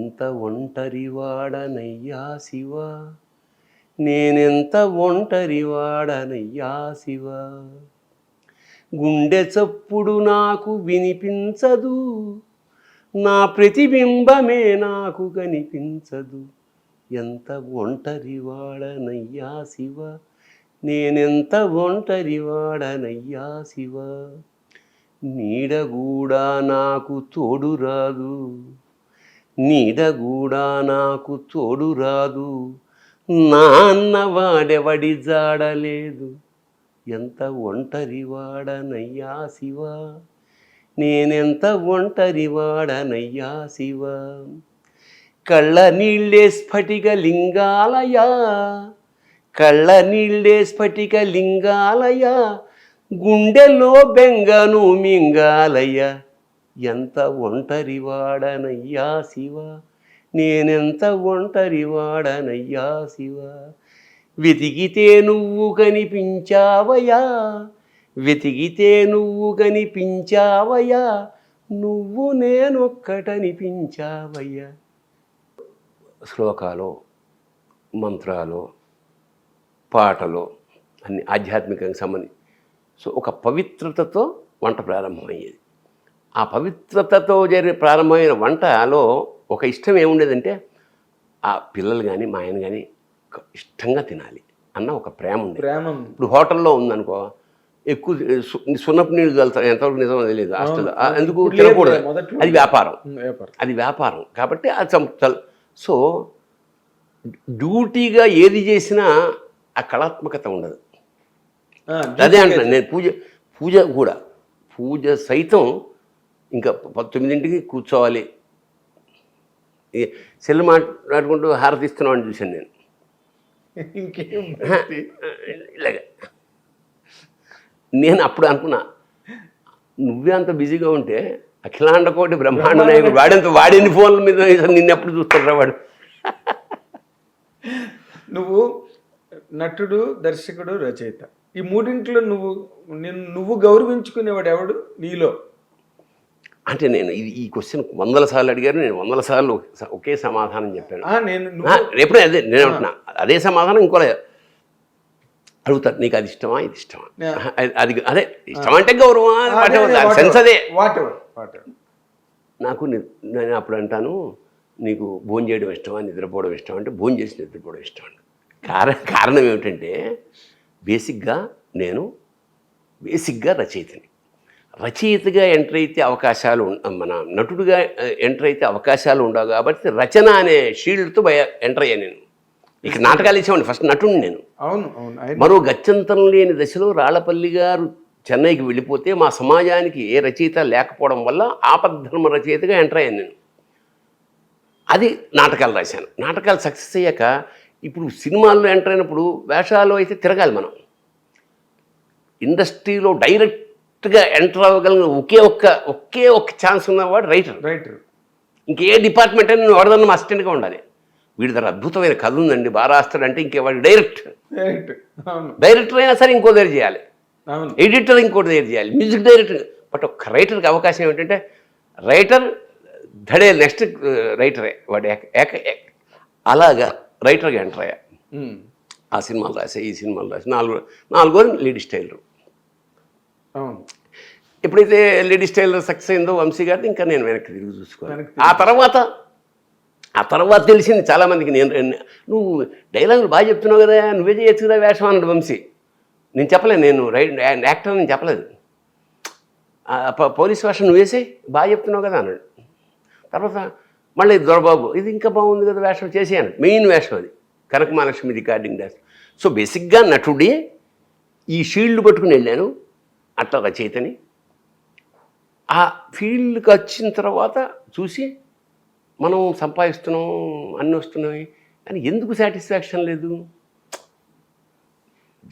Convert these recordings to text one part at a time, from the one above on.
ఎంత ఒంటరివాడనయ్యా శివ? నేనెంత ఒంటరివాడనయ్యా శివ? గుండె చప్పుడు నాకు వినిపించదు నా ప్రతిబింబమే నాకు కనిపించదు. ఎంత ఒంటరివాడనయ్యా శివ? నేనెంత ఒంటరివాడనయ్యా శివ? నీడగూడా నాకు తోడు రాదు నీడగూడా నాకు తోడు రాదు నాన్న వాడెవడి జాడలేదు. ఎంత ఒంటరివాడనయ్యా శివ. నేనెంత ఒంటరివాడనయ్యా శివ. కళ్ళ నీళ్ళే స్ఫటిక లింగాలయా. కళ్ళ నీళ్ళే స్ఫటిక లింగాలయ. గుండెలో బెంగను మింగాలయ్య. ఎంత ఒంటరివాడనయ్యా శివ? నేనెంత ఒంటరివాడనయ్యా శివ? వెతికితే నువ్వు కనిపించావయా వెతికితే నువ్వు కనిపించావయ్యా. నువ్వు నేనొక్కటనిపించావయ్యా. శ్లోకాలు మంత్రాలు పాటలు అన్ని ఆధ్యాత్మికంగా సంబంధించి. సో ఒక పవిత్రతతో వంట ప్రారంభమయ్యేది. ఆ పవిత్రతతో జరిగే ప్రారంభమైన వంటలో ఒక ఇష్టం ఏముండేదంటే ఆ పిల్లలు కానీ మా ఆయన కానీ ఇష్టంగా తినాలి అన్న ఒక ప్రేమ ఉండేది ప్రేమ ఇప్పుడు హోటల్లో ఉందనుకో ఎక్కువ సున్నపు నీళ్ళు చల్లుతారు ఎంతవరకు నిజమో తెలియదు హాస్టల్లో ఆ, ఎందుకు తినకూడదు. అది వ్యాపారం. అది వ్యాపారం. కాబట్టి అది చల్- సో డ్యూటీగా ఏది చేసినా ఆ కళాత్మకత ఉండదు. అదే అంటున్నాను నేను పూజ పూజ కూడా పూజ సైతం ఇంకా ప- తొమ్మిదింటికి కూర్చోవాలి. సెల్ మాట్లాడుకుంటూ హారతి ఇస్తున్నామని చూశాను నేను. ఇంకేం ఇలాగ. నేను అప్పుడు అనుకున్నా నువ్వే అంత బిజీగా ఉంటే అఖిలాండ కోటి బ్రహ్మాండ నాయకుడు వాడెంత వాడిని ఫోన్ల మీద నిన్ను ఎప్పుడు చూస్తారా వాడు? నువ్వు నటుడు దర్శకుడు రచయిత. ఈ మూడింట్లో నువ్వు నిన్ను నువ్వు గౌరవించుకునేవాడు ఎవడు? నీలో. అంటే నేను ఇది ఈ క్వశ్చన్ వందల సార్లు అడిగారు నేను వందల సార్లు ఒకే- సమాధానం చెప్పాను. ఎప్పుడే అదే నేను అంటున్నా అదే సమాధానం ఇంకోలే అడుగుతారు నీకు అది ఇష్టమా? ఇది ఇష్టమా. అది- అది ఇష్టం అంటే గౌరవం సెన్స్ అదే నాకు నేను అప్పుడు అంటాను నీకు భోజనం చేయడం ఇష్టమా? నిద్రపోవడం ఇష్టం అంటే భోజనం చేసి నిద్రపోవడం ఇష్టం అండి కారణం కారణం ఏమిటంటే బేసిక్గా నేను బేసిక్గా రచయితని. రచయితగా ఎంటర్ అయితే అవకాశాలు మన నటుడుగా ఎంటర్ అయితే అవకాశాలు ఉండవు కాబట్టి రచన అనే షీల్డ్తో బయ ఎంటర్ అయ్యాను నేను. ఇక నాటకాలు ఇచ్చేవాడిని ఫస్ట్ నటుడు నేను. అవును మరో గత్యంతరం లేని దశలో రాళ్ళపల్లి గారు చెన్నైకి వెళ్ళిపోతే మా సమాజానికి ఏ రచయిత లేకపోవడం వల్ల ఆపద్ధర్మ రచయితగా ఎంటర్ అయ్యాను నేను. అది నాటకాలు రాశాను. నాటకాలు సక్సెస్ అయ్యాక ఇప్పుడు సినిమాల్లో ఎంటర్ అయినప్పుడు వేషాలు అయితే తిరగాలి మనం. ఇండస్ట్రీలో డైరెక్ట్గా ఎంటర్ అవ్వగలిగిన ఒకే ఒక్క ఒకే ఒక్క ఛాన్స్ ఉన్నవాడు రైటర్. రైటర్. ఇంకే డిపార్ట్మెంట్ అయినా నువ్వు ఎవరిదన్నా అసిస్టెంట్గా ఉండాలి. వీడి దగ్గర అద్భుతమైన కథ ఉందండి బాగా రాస్తాడంటే ఇంకేవాడు డైరెక్ట్ డైరెక్టర్. అయినా సరే ఇంకో దగ్గర చేయాలి. ఎడిటర్ ఇంకోటి దగ్గర చేయాలి. Music director. బట్ ఒక రైటర్కి అవకాశం ఏమిటంటే రైటర్ ధడే నెక్స్ట్ రైటరే. వాడు అలాగా రైటర్గా ఎంటర్ అయ్యా ఆ సినిమాలు రాసే ఈ సినిమాలు రాసే నాలుగు నాలుగో లేడీ స్టైలర్. అవును ఎప్పుడైతే లేడీ స్టైలర్ సక్సెస్ అయిందో వంశీ గారిని ఇంకా నేను వెనక్కి తిరిగి చూసుకోవాలి ఆ తర్వాత ఆ తర్వాత తెలిసింది చాలామందికి. నేను నువ్వు డైలాగులు బాగా చెప్తున్నావు కదా నువ్వే చేయొచ్చు కదా వేషం అన్నాడు వంశీ. నేను చెప్పలేదు నేను రైట్ యాక్టర్ నేను చెప్పలేదు. పోలీస్ వేషం వేసే బాగా చెప్తున్నావు కదా అన్నాడు. తర్వాత మళ్ళీ దొరబాబు ఇది ఇంకా బాగుంది కదా వేషం చేసేయను మెయిన్ వేషం అది Kanaka Mahalakshmi recording dance. So బేసిక్గా నటుడే ఈ షీల్డ్ పట్టుకుని వెళ్ళాను. అట్లా రచయితని ఆ ఫీల్డ్కి వచ్చిన తర్వాత చూసి మనం సంపాదిస్తున్నాం అన్నీ వస్తున్నాయి కానీ ఎందుకు సాటిస్ఫాక్షన్ లేదు?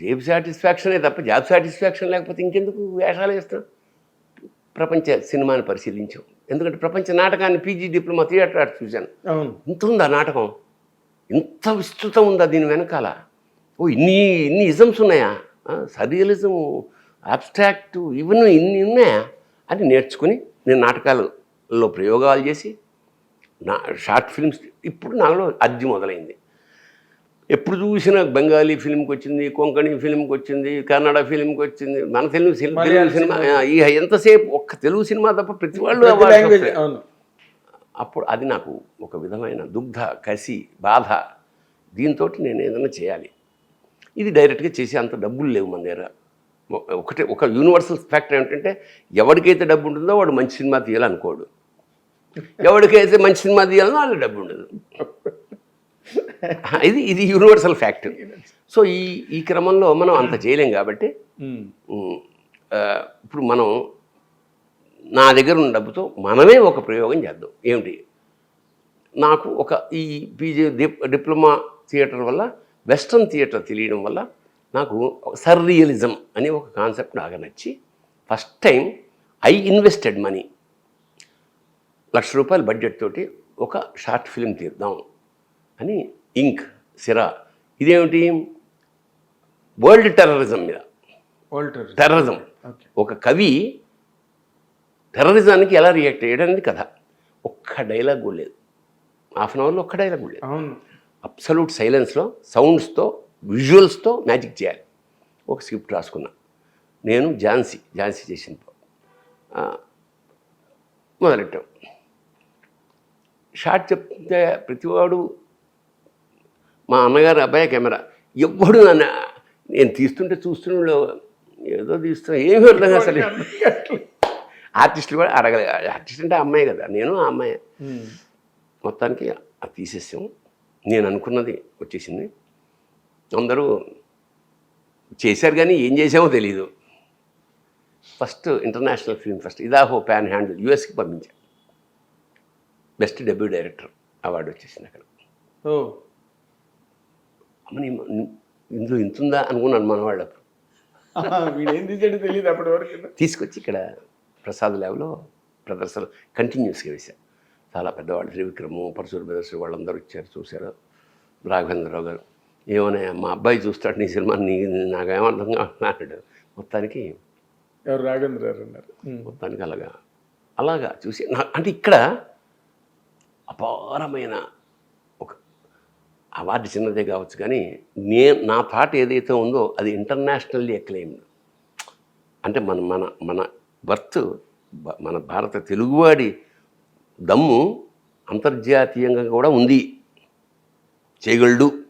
జేబు సాటిస్ఫాక్షనే తప్ప జాబ్ సాటిస్ఫాక్షన్ లేకపోతే ఇంకెందుకు వేషాలు వేస్తాం ప్రపంచ సినిమాని పరిశీలించాం. ఎందుకంటే ప్రపంచ నాటకాన్ని పీజీ డిప్లొమా థియేటర్ ఆర్ట్స్ చూశాను. ఇంత ఉందా నాటకం? ఇంత విస్తృతం ఉందా దీని వెనకాల? ఓ ఇన్ని ఇన్ని ఇజమ్స్ ఉన్నాయా? సరియలిజం అబ్స్ట్రాక్ట్ ఇవన్నీ ఇన్ని ఉన్నాయా అని నేర్చుకుని నేను నాటకాలలో ప్రయోగాలు చేసి నా షార్ట్ ఫిల్మ్స్ ఇప్పుడు నాలో అద్దె మొదలైంది. ఎప్పుడు చూసినా బెంగాలీ ఫిల్మ్కి వచ్చింది కొంకణి ఫిల్మ్కి వచ్చింది కన్నడ ఫిల్మ్కి వచ్చింది మన తెలుగు సినిమా తెలుగు సినిమా ఇక ఎంతసేపు ఒక్క తెలుగు సినిమా తప్ప ప్రతి వాళ్ళు అప్పుడు అది నాకు ఒక విధమైన దుగ్ధ కసి బాధ దీంతో నేను ఏదైనా చేయాలి. ఇది డైరెక్ట్గా చేసే అంత డబ్బులు లేవు మన దగ్గర. ఒకటే ఒక యూనివర్సల్ ఫ్యాక్టర్ ఏంటంటే ఎవరికైతే డబ్బు ఉంటుందో వాడు మంచి సినిమా తీయాలనుకోడు. ఎవరికైతే మంచి సినిమా తీయాలనో వాళ్ళకి డబ్బు ఉండదు ఇది ఇది యూనివర్సల్ ఫ్యాక్టర్ సో ఈ ఈ క్రమంలో మనం అంత చేయలేం కాబట్టి ఇప్పుడు మనం నా దగ్గర ఉన్న డబ్బుతో మనమే ఒక ప్రయోగం చేద్దాం. ఏమిటి? నాకు ఒక ఈ పీజీ డిప్ డిప్లొమా థియేటర్ వల్ల వెస్ట్రన్ థియేటర్ తెలియడం వల్ల నాకు సర్రియలిజం అనే ఒక కాన్సెప్ట్ బాగా నచ్చి first time I invested money. Lakh రూపాయల బడ్జెట్ తోటి ఒక షార్ట్ ఫిల్మ్ తీద్దాం అని ఇంక్ సిరా. ఇదేమిటి? వరల్డ్ టెర్రరిజం మీద. టెర్రరిజం. ఒక కవి టెర్రరిజానికి ఎలా రియాక్ట్ అయ్యాడనేది కథ. ఒక్క డైలాగ్ కూడా లేదు. హాఫ్ అన్ అవర్లో ఒక్క డైలాగ్ కూడా లేదు. అబ్సల్యూట్ సైలెన్స్లో సౌండ్స్తో విజువల్స్తో మ్యాజిక్ చేయాలి. ఒక స్క్రిప్ట్ రాసుకున్నా. నేను ఝాన్సీ ఝాన్సీ చేసిన మొదలెట్టాం. షార్ట్ చెప్తే ప్రతివాడు మా అన్నగారు అబ్బాయి కెమెరా. ఎవ్వడు నన్ను నేను తీస్తుంటే చూస్తుండే ఏదో తీస్తున్నా. ఏమీ అర్థం కాదు అసలు. ఆర్టిస్టులు కూడా అడగలే. ఆర్టిస్ట్ అంటే అమ్మాయి కదా. నేను ఆ అమ్మాయి. మొత్తానికి అది తీసేసాం. నేను అనుకున్నది వచ్చేసింది. అందరూ చేశారు కానీ ఏం చేసామో తెలియదు first international film first Idaho panhandle యూఎస్కి పంపించాను బెస్ట్ డెబ్యూ డైరెక్టర్ అవార్డు వచ్చేసింది అక్కడ. ఇందులో ఇంతుందా అనుకున్నాను మన వాళ్ళు అప్పుడు. వీడేం తీసాడో తెలియదు అప్పటి వరకు. తీసుకొచ్చి ఇక్కడ ప్రసాద్ ల్యాబ్లో ప్రదర్శన కంటిన్యూస్గా వేశారు. చాలా పెద్దవాళ్ళు త్రివిక్రము పరశుర బ్రదర్స్ వాళ్ళందరూ వచ్చారు చూశారు. రాఘవేంద్రరావు గారు. ఏమన్నా మా అబ్బాయి చూస్తాడు నీ సినిమా నీ నాకేమర్థం కాదు మొత్తానికి ఎవరు రాఘవేంద్ర గారు అన్నారు. మొత్తానికి అలాగా అలాగా చూసి నా అంటే ఇక్కడ అపారమైన ఒక అవార్డు చిన్నదే కావచ్చు కానీ నేను నా థాట్ ఏదైతే ఉందో అది ఇంటర్నేషనల్లీ ఎక్లెయిమ్డ్. అంటే మన మన మన వర్త్ బ- మన భారత తెలుగువాడి దమ్ము అంతర్జాతీయంగా కూడా ఉంది. చేయగలడు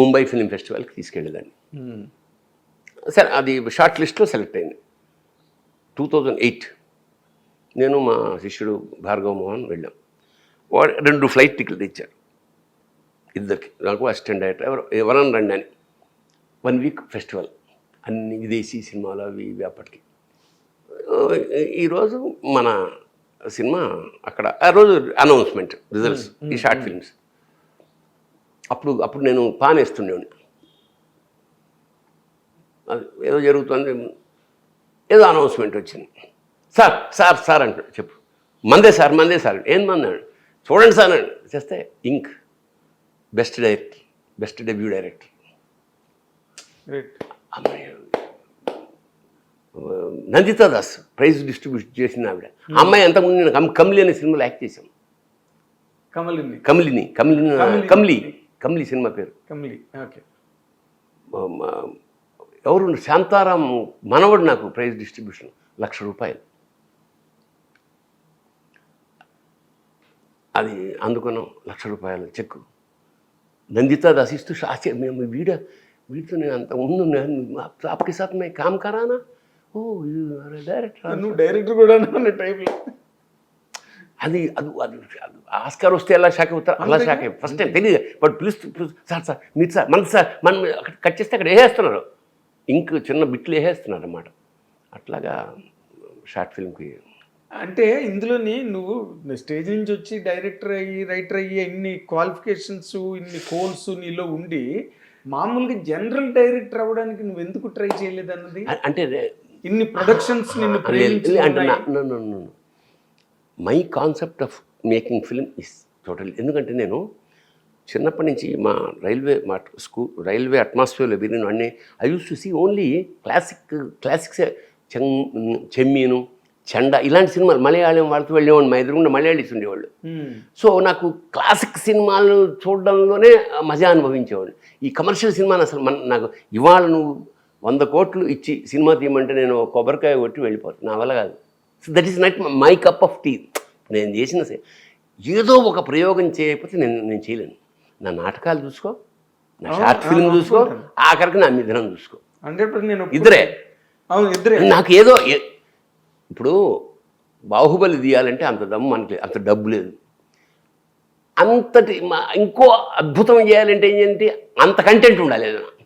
ముంబై ఫిల్మ్ ఫెస్టివల్కి తీసుకెళ్ళేదాన్ని. సరే అది షార్ట్ లిస్ట్లో సెలెక్ట్ అయింది. టూ థౌజండ్ ఎయిట్ నేను మా శిష్యుడు భార్గవ మోహన్ వెళ్ళాం. వాడు రెండు ఫ్లైట్ టికెట్లు ఇచ్చారు ఇద్దరికి. నాకు అసిస్టెంట్ డైరెక్టర్ ఎవరు ఎవరన్నా రండి అని. One week festival. అన్ని విదేశీ సినిమాలు అవి ఇవి అప్పటికి. ఈరోజు మన సినిమా అక్కడ ఆ రోజు అనౌన్స్మెంట్ రిజల్ట్స్ ఈ షార్ట్ ఫిల్మ్స్. అప్పుడు అప్పుడు నేను పానేస్తుండేవాడిని. అది ఏదో జరుగుతుంది ఏదో అనౌన్స్మెంట్ వచ్చింది. సార్ సార్ సార్ అంటాడు చెప్పు. మందే సార్ మందే సార్ ఏం మంది? చూడండి సార్ అని చేస్తే ink. Best director best debut director. Nandita Das prize distribute చేసిన ఆవిడ. ఆ అమ్మాయి అంతకుముందు నేను కమ్ కమ్లి అనే సినిమాలో యాక్ట్ చేశాం కమలిని కమ్లిని కమ్లిని. కమ్లి. కమ్లీ సినిమా పేరు. కమ్లీ ఓకే. ఎవరు శాంతారాం మనవడు నాకు ప్రైజ్ డిస్ట్రిబ్యూషన్ లక్ష రూపాయలు. అది అందుకున్నాం లక్ష రూపాయల చెక్కు. నందితా దశిస్తూ శాస్త్రి మేము వీడ వీడితో నేను అంత ఉండు నేను సాత్ మే కామ్ కరానా? ఓ డైరెక్టర్ డైరెక్టర్ కూడా టైంలో అది అది అది ఆస్కార్ వస్తే ఎలా షాక్ అవుతారు? అలా షాక్ అయ్యి ఫస్ట్ టైం తెలియదు బట్ పిలుస్తూ సార్ సార్ మీరు సార్ మన సార్ మనం అక్కడ కట్ చేస్తే అక్కడ వేసేస్తున్నారు. ఇంక్ చిన్న బిట్లు వేసేస్తున్నారు అన్నమాట అట్లాగా షార్ట్ ఫిల్మ్కి అంటే ఇందులోని నువ్వు స్టేజ్ నుంచి వచ్చి డైరెక్టర్ అయ్యి రైటర్ అయ్యి ఇన్ని క్వాలిఫికేషన్స్ ఇన్ని కోర్స్ నీలో ఉండి మామూలుగా జనరల్ డైరెక్టర్ అవ్వడానికి నువ్వు ఎందుకు ట్రై చేయలేదు అన్నది అంటే ఇన్ని ప్రొడక్షన్స్ నిన్ను. My concept of making film is total ఎందుకంటే నేను చిన్నప్పటి నుంచి మా రైల్వే మా స్కూల్ రైల్వే అట్మాస్ఫియర్లో విరిగిన అన్నీ I use to see only classic classics చెం చెమ్మీను చండ ఇలాంటి సినిమాలు మలయాళం వాళ్ళతో వెళ్ళేవాడిని మా ఎదురుగుండా మలయాళీస్ ఉండేవాళ్ళు. ఉమ్. సో నాకు క్లాసిక్ సినిమాలు చూడడంలోనే మజా అనుభవించేవాడిని. ఈ కమర్షియల్ సినిమాని అసలు మన నాకు ఇవాళ నువ్వు వంద కోట్లు ఇచ్చి సినిమా తీయమంటే నేను కొబ్బరికాయ కొట్టి వెళ్ళిపోతాను నా వల్ల కాదు. That is not my cup of tea నేను చేసిన ఏదో ఒక ప్రయోగం చేయకపోతే నేను నేను చేయలేను. నా నాటకాలు చూసుకో నా షార్ట్ ఫిల్మ్ చూసుకో. ఆఖరికి నా మిథునం చూసుకో. నేను. ఇద్దరే. ఇద్దరే. నాకు ఏదో ఇప్పుడు బాహుబలి తీయాలంటే అంత దమ్ము మనకి అంత డబ్బు లేదు. అంతటి ఇంకో అద్భుతం చేయాలంటే ఏంటంటే అంత కంటెంట్ ఉండాలి ఏదైనా.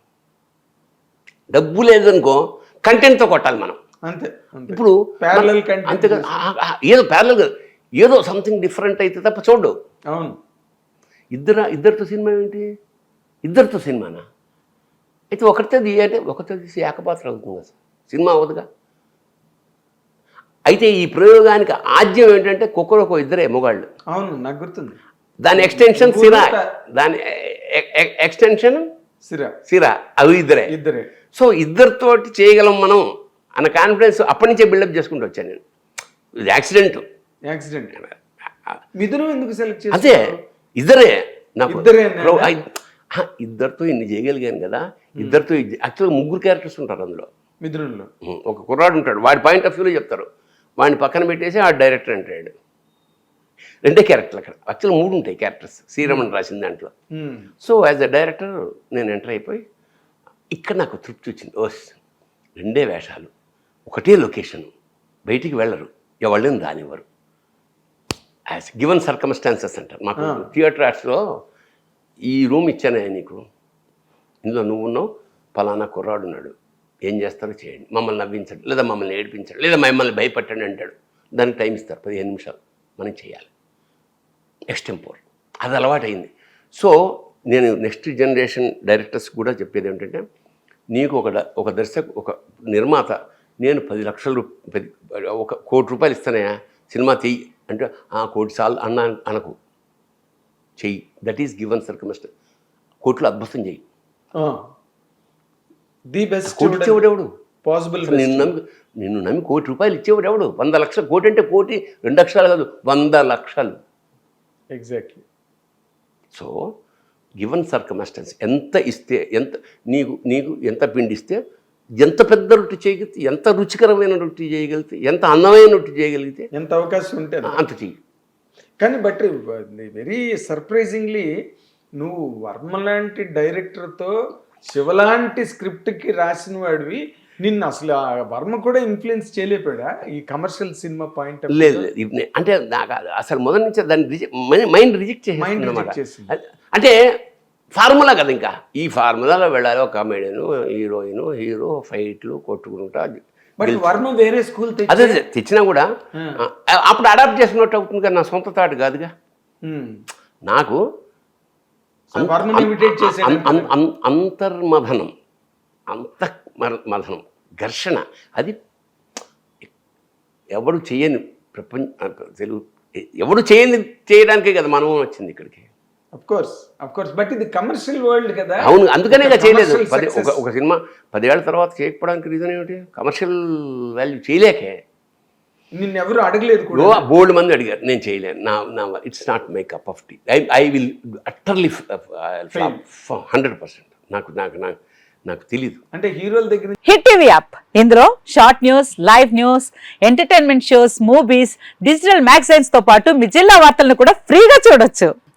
డబ్బు లేదనుకో కంటెంట్తో కొట్టాలి మనం. అంతే అంతే. ఇప్పుడు ఆ- ఏదో ప్యారల్ కాదు ఏదో సంథింగ్ డిఫరెంట్ అయితే తప్ప చూడు. అవును. ఇద్దరు ఇద్దరితో సినిమా ఏంటి ఇద్దరితో సినిమానా? అయితే ఒకరితో తీయాలంటే ఒకరితో తీసి ఏకపాత్ర అవుతుంది కదా సినిమా అవ్వదుగా? అయితే ఈ ప్రయోగానికి ఆద్యం ఏంటంటే కుక్కరొక ఇద్దరే మొగాళ్ళు. అవును నాకు గుర్తుంది. దాని ఎక్స్టెన్షన్ సిరా. దాని ఎక్స్టెన్షన్ సిరా. సిరా. అవి ఇద్దరే. ఇద్దరే. సో ఇద్దరితోటి చేయగలం మనం అన్న కాన్ఫిడెన్స్ అప్పటి నుంచే బిల్డప్ చేసుకుంటూ వచ్చాను నేను. ఇది యాక్సిడెంట్ యాక్సిడెంట్ మిథునం ఎందుకు సెలెక్ట్ అదే ఇద్దరే నాకు. ఇద్దరితో ఇన్ని చేయగలిగాను కదా ఇద్దరితో యాక్చువల్గా ముగ్గురు క్యారెక్టర్స్ ఉంటారు అందులో. మిథునంలో. ఒక కుర్రాడు ఉంటాడు వాడి పాయింట్ ఆఫ్ వ్యూలో చెప్తారు. వాడిని పక్కన పెట్టేసి ఆ డైరెక్టర్ అంటాడు. రెండే క్యారెక్టర్లు అక్కడ. యాక్చువల్ మూడు ఉంటాయి క్యారెక్టర్స్ శ్రీరమణ్ రాసిన దాంట్లో. సో యాజ్ అ డైరెక్టర్ నేను ఎంటర్ అయిపోయి ఇక్కడ నాకు తృప్తి వచ్చింది. ఓస్ రెండే వేషాలు. ఒకటే లొకేషన్. బయటికి వెళ్ళరు. ఎవళ్ళని రానివ్వరు. యాజ్ గివెన్ సర్కమ్స్టాన్సెస్ అంటారు మాకు థియేటర్ ఆర్ట్స్లో ఈ రూమ్ ఇచ్చానే నీకు. ఇందులో నువ్వు ఉన్నావు. పలానా కుర్రాడు ఉన్నాడు. ఏం చేస్తారో చేయండి. మమ్మల్ని నవ్వించండి. లేదా మమ్మల్ని ఏడిపించండి. లేదా మమ్మల్ని భయపెట్టండి అంటాడు. దానికి టైం ఇస్తారు. పదిహేను నిమిషాలు. మనం చేయాలి. ఎక్స్టెంపోర్ అది అలవాటైంది. సో నేను నెక్స్ట్ జనరేషన్ డైరెక్టర్స్ కూడా చెప్పేది ఏంటంటే నీకు ఒక డ- ఒక దర్శకు ఒక నిర్మాత నేను పది లక్షలు ఒక కోటి రూపాయలు ఇస్తానయా సినిమా చెయ్యి అంటే ఆ కోటి సార్లు అన్న అనకు. చెయ్యి. దట్ ఈస్ గివన్ సర్కమిస్ట్ కోట్లు అద్భుతం చెయ్యి. ది బెస్ట్ కోటి ఇచ్చేవాడు ఎవడు? పాసిబుల్ నిన్ను నమ్మి నిన్ను నమ్మి కోటి రూపాయలు ఇచ్చేవాడు ఎవడు? వంద లక్షలు కోటి అంటే కోటి రెండు లక్షలు కాదు వంద లక్షలు. ఎగ్జాక్ట్లీ సో గివన్ సర్కమస్టెన్స్ ఎంత ఇస్తే ఎంత నీకు నీకు ఎంత పిండి ఇస్తే ఎంత పెద్ద రొట్టి చేయగలిగితే ఎంత రుచికరమైన రొట్టి చేయగలిగితే ఎంత అందమైన రొట్టి చేయగలిగితే ఎంత అవకాశం ఉంటే అంత. చెయ్యి. కానీ బట్ వెరీ సర్ప్రైజింగ్లీ నువ్వు వర్మ లాంటి డైరెక్టర్తో శివలాంటి స్క్రిప్ట్కి రాసిన వాడివి నిన్ను అసలు వర్మ కూడా ఇన్ఫ్లుయెన్స్ చేయలేపాడా? ఈ కమర్షియల్ సినిమా పాయింట్ లేదు అంటే నాకు అసలు మొదటి నుంచి దాన్ని రిజెక్ట్ మైండ్ రిజెక్ట్ చేసింది. అంటే ఫార్ములా కదా ఇంకా. ఈ ఫార్ములాలో వెళ్ళాలి. ఒక కామెడియన్ హీరోయిన్ హీరో ఫైట్లు కొట్టుకుంటా బట్ వర్మ వేరే స్కూల్ అదే అదే, తెచ్చినా కూడా అప్పుడు అడాప్ట్ చేసుకున్నట్టు అవుతుంది కదా నా సొంత తాటు కాదుగా. నాకు అంతర్మథనం అంత మథనం ఘర్షణ. అది ఎవడు చేయని ప్రపంచ తెలుగు ఎవడు చేయని చేయడానికే కదా మనం వచ్చింది ఇక్కడికి. కోర్స్ అఫ్ కోర్స్ బట్ ఇది కమర్షియల్ వరల్డ్ కదా. అవును అందుకనే చేయలేదు. పది. ఒక ఒక సినిమా పదేళ్ళ తర్వాత చేయకపోవడానికి రీజన్ ఏమిటి? కమర్షియల్ వాల్యూ చేయలేకే. నిన్ను ఎవరు అడగలేదు కూడా. బోల్డ్ మంది అడిగారు నేను చేయలేను. నా నా it's not my cup of tea I I will utterly hundred percent నాకు నాకు నాకు నాకు తెలీదు. అంటే హీరోల దగ్గర హిట్ టీవీ యాప్ ఇందులో short news live news entertainment shows movies digital మ్యాగజైన్స్తో పాటు మీ జిల్లా వార్తలను కూడా ఫ్రీగా చూడొచ్చు.